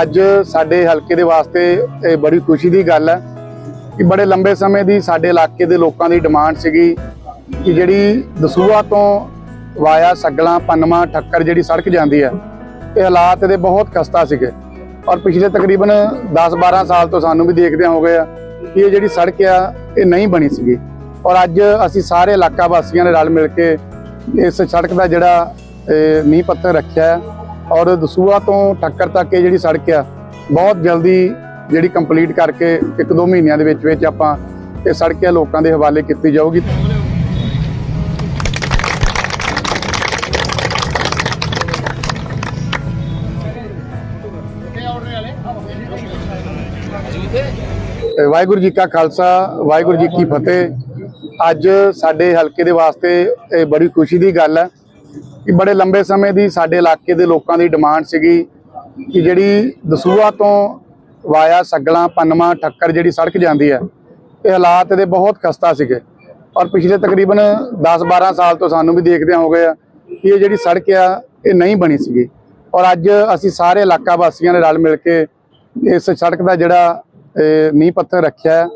ਅੱਜ ਸਾਡੇ ਹਲਕੇ ਦੇ ਵਾਸਤੇ ਇਹ ਬੜੀ ਖੁਸ਼ੀ ਦੀ ਗੱਲ ਹੈ ਕਿ ਬੜੇ ਲੰਬੇ ਸਮੇਂ ਦੀ ਸਾਡੇ ਇਲਾਕੇ ਦੇ ਲੋਕਾਂ ਦੀ ਡਿਮਾਂਡ ਸੀਗੀ ਕਿ ਜਿਹੜੀ ਦਸੂਹਾ ਤੋਂ ਵਾਇਆ ਸੱਗਲਾਂ, ਪੰਨਵਾ, ਠੱਕਰ ਜਿਹੜੀ ਸੜਕ ਜਾਂਦੀ ਹੈ, ਇਹ ਹਾਲਾਤ ਦੇ ਬਹੁਤ ਖਸਤਾ ਸੀਗੇ। ਔਰ ਪਿਛਲੇ ਤਕਰੀਬਨ 10-12 ਸਾਲ ਤੋਂ ਸਾਨੂੰ ਵੀ ਦੇਖਦਿਆਂ ਹੋ ਗਏ ਆ ਕਿ ਇਹ ਜਿਹੜੀ ਸੜਕ ਆ, ਇਹ ਨਹੀਂ ਬਣੀ ਸੀਗੀ। ਔਰ ਅੱਜ ਅਸੀਂ ਸਾਰੇ ਇਲਾਕਾ ਵਾਸੀਆਂ ਨੇ ਰਲ ਮਿਲ ਕੇ ਇਸ ਸੜਕ ਦਾ ਜਿਹੜਾ ਨੀਂਹ ਪੱਥਰ ਰੱਖਿਆ ਔਰ ਦਸੂਆ ਤੋਂ ਠੱਕਰ ਤੱਕ ਇਹ ਜਿਹੜੀ ਸੜਕ ਆ, ਬਹੁਤ ਜਲਦੀ ਜਿਹੜੀ ਕੰਪਲੀਟ ਕਰਕੇ ਇੱਕ ਦੋ ਮਹੀਨਿਆਂ ਦੇ ਵਿੱਚ ਵਿੱਚ ਆਪਾਂ ਇਹ ਸੜਕ ਆ ਲੋਕਾਂ ਦੇ ਹਵਾਲੇ ਕੀਤੀ ਜਾਊਗੀ। ਵਾਹਿਗੁਰੂ ਜੀ ਕਾ ਖਾਲਸਾ, ਵਾਹਿਗੁਰੂ ਜੀ ਕੀ ਫਤਿਹ। ਅੱਜ ਸਾਡੇ ਹਲਕੇ ਦੇ ਵਾਸਤੇ ਇਹ ਬੜੀ ਖੁਸ਼ੀ ਦੀ ਗੱਲ ਹੈ ਕਿ ਬੜੇ ਲੰਬੇ ਸਮੇਂ ਦੀ ਸਾਡੇ ਇਲਾਕੇ ਦੇ ਲੋਕਾਂ ਦੀ ਡਿਮਾਂਡ ਸੀਗੀ ਕਿ ਜਿਹੜੀ ਦਸੂਹਾ ਤੋਂ ਵਾਇਆ ਸੱਗਲਾਂ ਪੰਨਵਾ ਠੱਕਰ ਜਿਹੜੀ ਸੜਕ ਜਾਂਦੀ ਹੈ ਇਹ ਹਾਲਾਤ ਦੇ ਬਹੁਤ ਖਸਤਾ ਸੀਗੇ। ਔਰ ਪਿਛਲੇ ਤਕਰੀਬਨ 10-12 ਸਾਲ ਤੋਂ ਸਾਨੂੰ ਵੀ ਦੇਖਦਿਆਂ ਹੋ ਗਏ ਆ ਕਿ ਇਹ ਜਿਹੜੀ ਸੜਕ ਆ ਇਹ ਨਹੀਂ ਬਣੀ ਸੀਗੀ। ਔਰ ਅੱਜ ਅਸੀਂ ਸਾਰੇ ਇਲਾਕਾ ਵਾਸੀਆਂ ਨੇ ਰਲ ਮਿਲ ਕੇ ਇਸ ਸੜਕ ਦਾ ਜਿਹੜਾ ਇਹ, ਨੀਂਹ ਪੱਥਰ ਰੱਖਿਆ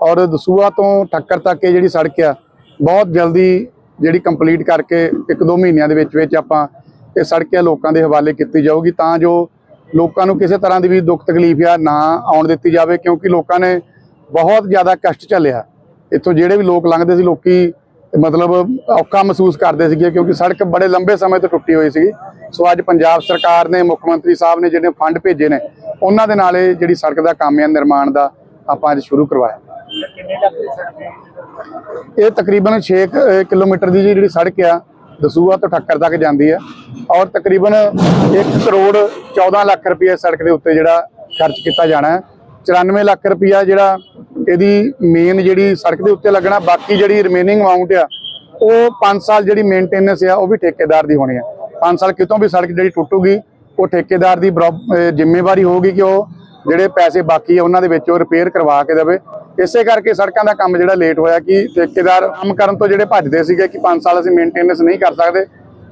ਔਰ ਦਸੂਆ ਤੋਂ ਠੱਕਰ ਤੱਕ ਇਹ ਜਿਹੜੀ ਸੜਕ ਆ, ਬਹੁਤ ਜਲਦੀ ਜਿਹੜੀ ਕੰਪਲੀਟ ਕਰਕੇ ਇੱਕ ਦੋ ਮਹੀਨਿਆਂ ਦੇ ਵਿੱਚ ਵਿੱਚ ਆਪਾਂ ਇਹ ਸੜਕ ਆ ਲੋਕਾਂ ਦੇ ਹਵਾਲੇ ਕੀਤੀ ਜਾਊਗੀ ਤਾਂ ਜੋ ਲੋਕਾਂ ਨੂੰ ਕਿਸੇ ਤਰ੍ਹਾਂ ਦੀ ਵੀ ਦੁੱਖ ਤਕਲੀਫ ਆ ਨਾ ਆਉਣ ਦਿੱਤੀ ਜਾਵੇ, ਕਿਉਂਕਿ ਲੋਕਾਂ ਨੇ ਬਹੁਤ ਜ਼ਿਆਦਾ ਕਸ਼ਟ ਝੱਲਿਆ। ਇੱਥੋਂ ਜਿਹੜੇ ਵੀ ਲੋਕ ਲੰਘਦੇ ਸੀ, ਲੋਕੀ ਮਤਲਬ ਔਖਾ ਮਹਿਸੂਸ ਕਰਦੇ ਸੀਗੇ, ਕਿਉਂਕਿ ਸੜਕ ਬੜੇ ਲੰਬੇ ਸਮੇਂ ਤੋਂ ਟੁੱਟੀ ਹੋਈ ਸੀ ਸੋ ਅੱਜ ਪੰਜਾਬ ਸਰਕਾਰ ਨੇ, ਮੁੱਖ ਮੰਤਰੀ ਸਾਹਿਬ ਨੇ ਜਿਹੜੇ ਫੰਡ ਭੇਜੇ ਨੇ, ਉਹਨਾਂ ਦੇ ਨਾਲ ਇਹ ਜਿਹੜੀ ਸੜਕ ਦਾ ਕੰਮ ਹੈ ਨਿਰਮਾਣ ਦਾ ਆਪਾਂ ਅੱਜ ਸ਼ੁਰੂ ਕਰਵਾਇਆ। ਇਹ ਤਕਰੀਬਨ 6 ਕਿਲੋਮੀਟਰ ਦੀ ਜਿਹੜੀ ਸੜਕ ਆ ਦਸੂਆ ਤੋਂ ਠੱਕਰ ਤੱਕ ਜਾਂਦੀ ਹੈ ਔਰ ਤਕਰੀਬਨ 1 ਕਰੋੜ 14 ਲੱਖ ਰੁਪਏ ਸੜਕ ਦੇ ਉੱਤੇ ਜਿਹੜਾ ਖਰਚ ਕੀਤਾ ਜਾਣਾ ਹੈ। 94 ਲੱਖ ਰੁਪਇਆ ਜਿਹੜਾ ਇਹਦੀ ਮੇਨ ਜਿਹੜੀ ਸੜਕ ਦੇ ਉੱਤੇ ਲੱਗਣਾ, ਬਾਕੀ ਜਿਹੜੀ ਰਿਮੇਨਿੰਗ ਅਮਾਉਂਟ ਆ, ਉਹ 5 ਸਾਲ ਜਿਹੜੀ ਮੇਨਟੇਨੈਂਸ ਆ, ਉਹ ਵੀ ਠੇਕੇਦਾਰ ਦੀ ਹੋਣੀ ਹੈ 5 ਸਾਲ ਕਿਤੋਂ ਵੀ ਸੜਕ ਜਿਹੜੀ ਟੁੱਟੂਗੀ, ਉਹ ਠੇਕੇਦਾਰ ਦੀ ਬਰੋ- ਜ਼ਿੰਮੇਵਾਰੀ ਹੋਊਗੀ ਕਿ ਉਹ ਜਿਹੜੇ ਪੈਸੇ ਬਾਕੀ ਆ, ਉਹਨਾਂ ਦੇ ਵਿੱਚ ਉਹ ਰਿਪੇਅਰ ਕਰਵਾ ਕੇ ਦੇਵੇ। ਇਸੇ ਕਰਕੇ ਸੜਕਾਂ ਦਾ ਕੰਮ ਜਿਹੜਾ ਲੇਟ ਹੋਇਆ ਕਿ ਠੇਕੇਦਾਰ ਕੰਮ ਕਰਨ ਤੋਂ ਜਿਹੜੇ ਭੱਜਦੇ ਸੀਗੇ ਕਿ 5 ਸਾਲ ਅਸੀਂ ਮੇਨਟੇਨੈਂਸ ਨਹੀਂ ਕਰ ਸਕਦੇ,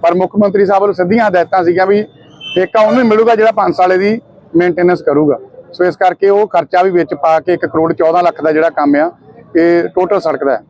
ਪਰ ਮੁੱਖ ਮੰਤਰੀ ਸਾਹਿਬ ਵੱਲੋਂ ਸਿੱਧੀਆਂ ਹਦਾਇਤਾਂ ਸੀਗੀਆਂ ਵੀ ਠੇਕਾ ਉਹਨੂੰ ਹੀ ਮਿਲੂਗਾ ਜਿਹੜਾ 5 ਸਾਲੇ ਦੀ ਮੇਨਟੇਨੈਂਸ ਕਰੂਗਾ। ਸੋ ਇਸ ਕਰਕੇ ਉਹ ਖਰਚਾ ਵੀ ਵਿੱਚ ਪਾ ਕੇ 1 ਕਰੋੜ 14 ਲੱਖ ਦਾ ਜਿਹੜਾ ਕੰਮ ਆ, ਇਹ ਟੋਟਲ ਸੜਕ ਦਾ ਹੈ।